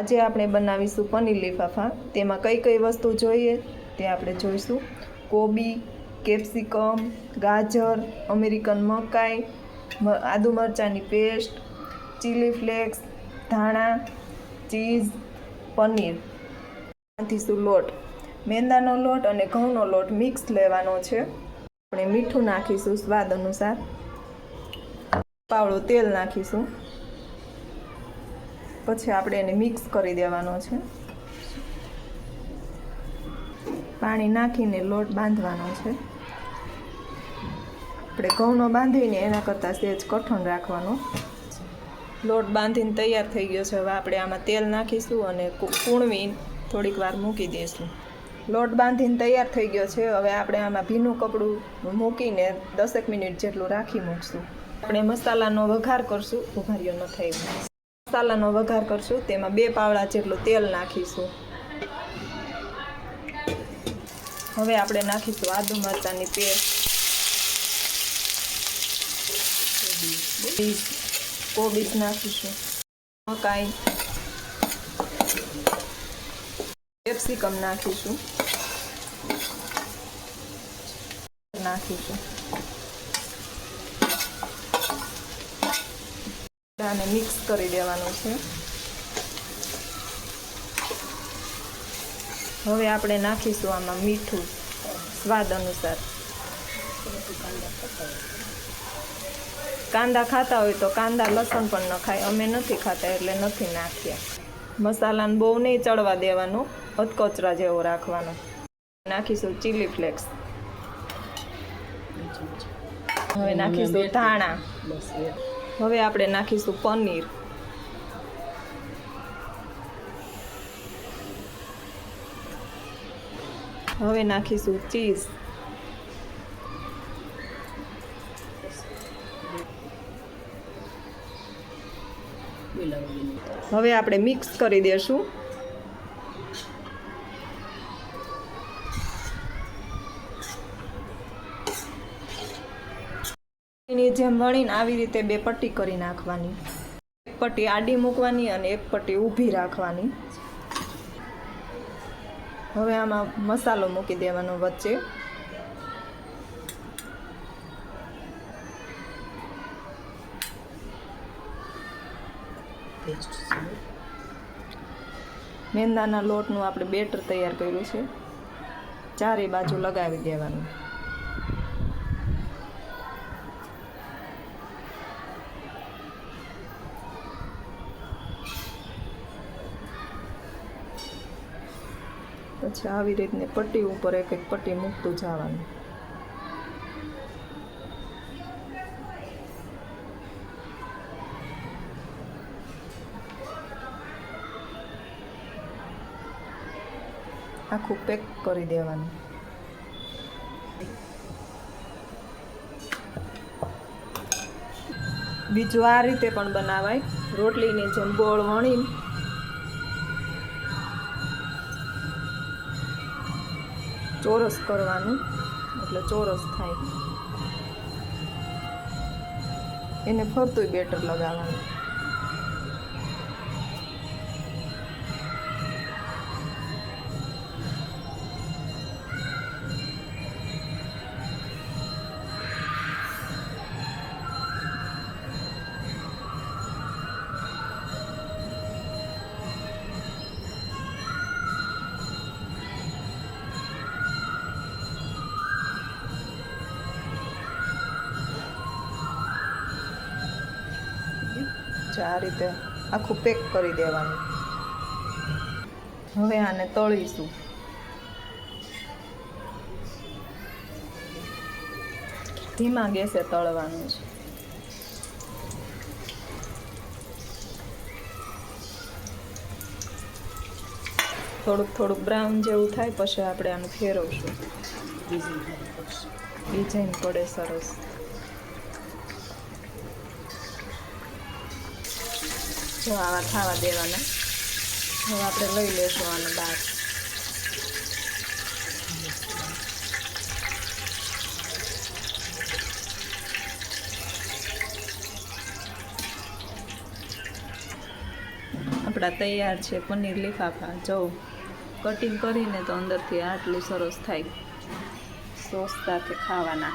આજે આપણે બનાવીશું પનીર લીફાફા. તેમાં કઈ કઈ વસ્તુ જોઈએ તે આપણે જોઈશું. કોબી, કેપ્સિકમ, ગાજર, અમેરિકન મકાઈ આદુ મરચાંની પેસ્ટ, ચીલી ફ્લેક્સ, ધાણા, ચીઝ, પનીર. નાખીશું લોટ? મેંદાનો લોટ અને ઘઉંનો લોટ મિક્સ લેવાનો છે. આપણે મીઠું નાખીશું સ્વાદ અનુસાર. પાવડું તેલ નાખીશું. પછી આપણે એને મિક્સ કરી દેવાનો છે. પાણી નાખીને લોટ બાંધવાનો છે. આપણે ઘઉંનો બાંધીને એના કરતાં સહેજ કઠણ રાખવાનો. લોટ બાંધીને તૈયાર થઈ ગયો છે. હવે આપણે આમાં તેલ નાખીશું અને કૂણવી થોડીક વાર મૂકી દઈશું. લોટ બાંધીને તૈયાર થઈ ગયો છે. હવે આપણે આમાં ભીનું કપડું મૂકીને દસેક મિનિટ જેટલું રાખી મૂકશું. આપણે મસાલાનો વઘાર કરશું. ઉભાર્યો ન થાય. મસાલાનો વઘાર કરશું, તેમાં બે પાવડા જેટલું તેલ નાખીશું. હવે આપણે નાખીશું આદુ મરચાંની પેસ્ટ. કોબીજ. નાખીશું. મકાઈ. કેપ્સિકમ નાખીશું. નાખીશું. આને મિક્સ કરી દેવાનું છે. હવે આપણે નાખીશું આમાં મીઠું સ્વાદ અનુસાર. કાંદા ખાતા હોય તો કાંદા લસણ પણ ન ખાય. અમે નથી ખાતા એટલે નથી નાખ્યા. મસાલાને બહુ નહીં ચડવા દેવાનું. અધકચરા જેવો રાખવાનો. નાખીશું ચીલી ફ્લેક્સ હવે નાખીશું ધાણા. હવે આપણે નાખીશું પનીર. હવે નાખીશું ચીઝ. હવે આપણે મિક્સ કરી દેશું. એની જેમ વણીને આવી રીતે બે પટ્ટી કરી નાખવાની. એક પટ્ટી આડી મૂકવાની અને એક પટ્ટી ઊભી રાખવાની. હવે આમાં મસાલો મૂકી દેવાનો વચ્ચે. મેંદાના લોટનું આપણે બેટર તૈયાર કર્યું છે. ચારે બાજુ લગાવી દેવાનું. પછી આવી રીતની પટ્ટી ઉપર એક એક પટ્ટી મૂકતું જવાનું. આખું પેક કરી દેવાનું. બીજું આ રીતે પણ બનાવાય. રોટલીની જેમ ગોળ વણી ચોરસ કરવાનું એટલે ચોરસ થાય. એને ફરતું બેટર લગાવવાનું. જો આ રીતે આખું પેક કરી દેવાનું. હવે આને તળીશું. ધીમા ગેસે તળવાનું છે. થોડુંક થોડુંક બ્રાઉન જેવું થાય પછી આપણે આનું ફેરવશું. ડિઝાઇન પડે સરસ. જો આવા ખાવા દેવાના. હવે આપણે લઈ લેશું આને બહાર આપણા તૈયાર છે પનીર લીફાફા. જો કટિંગ કરીને તો અંદરથી આટલું સરસ થાય. સોસ સાથે ખાવાના.